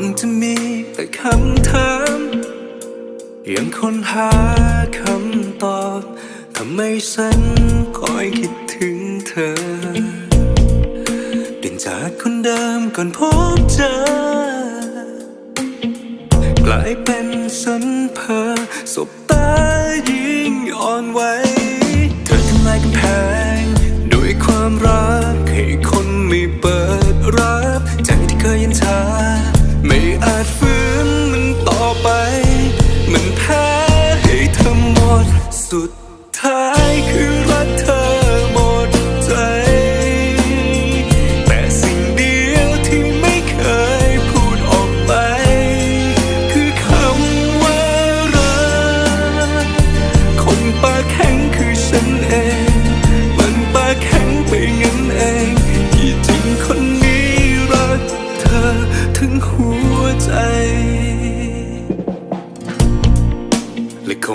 งจะมีแต่คำถามยังค้นหาคำตอบทำไมฉันคอยคิดถึงเธอเปลี่ยนจากคนเดิมก่อนพบเจอกลายเป็นสันเพอสบตายิ่งอ่อนไหว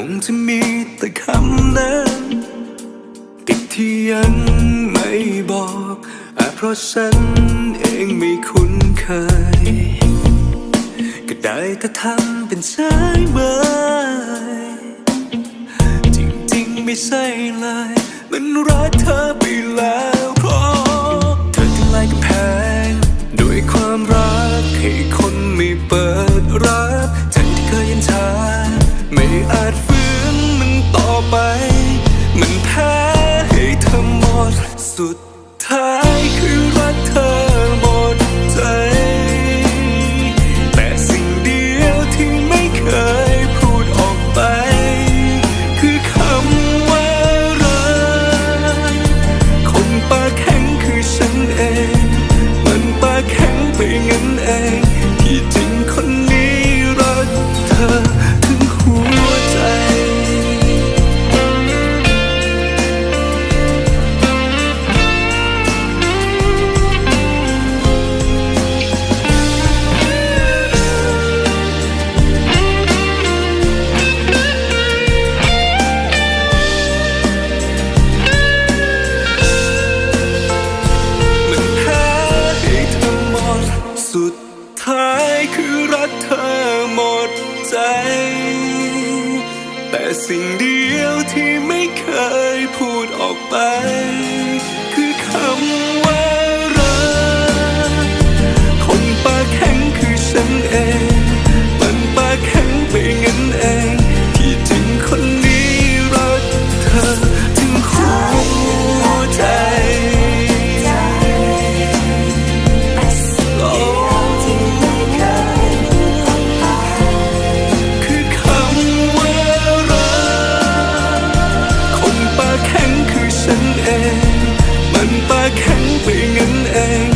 งจะมีแต่คำนั้นติดที่ยังไม่บอกอาจเพราะฉันเองไม่คุ้นเคย ก็ได้แต่ทำเป็นใช้เบยจริงๆไม่ใช่เลย มันรักเธอไปแล้วเพราะเธอทำลายกำแพงด้วยความรักให้คน ธอห สุดท้ายคือรักเธอหมดใจ แต่สิ่งเดียวที่ไม่เคยพูดออกไป คือคำว่า ปากแข็งไปงั้นเอง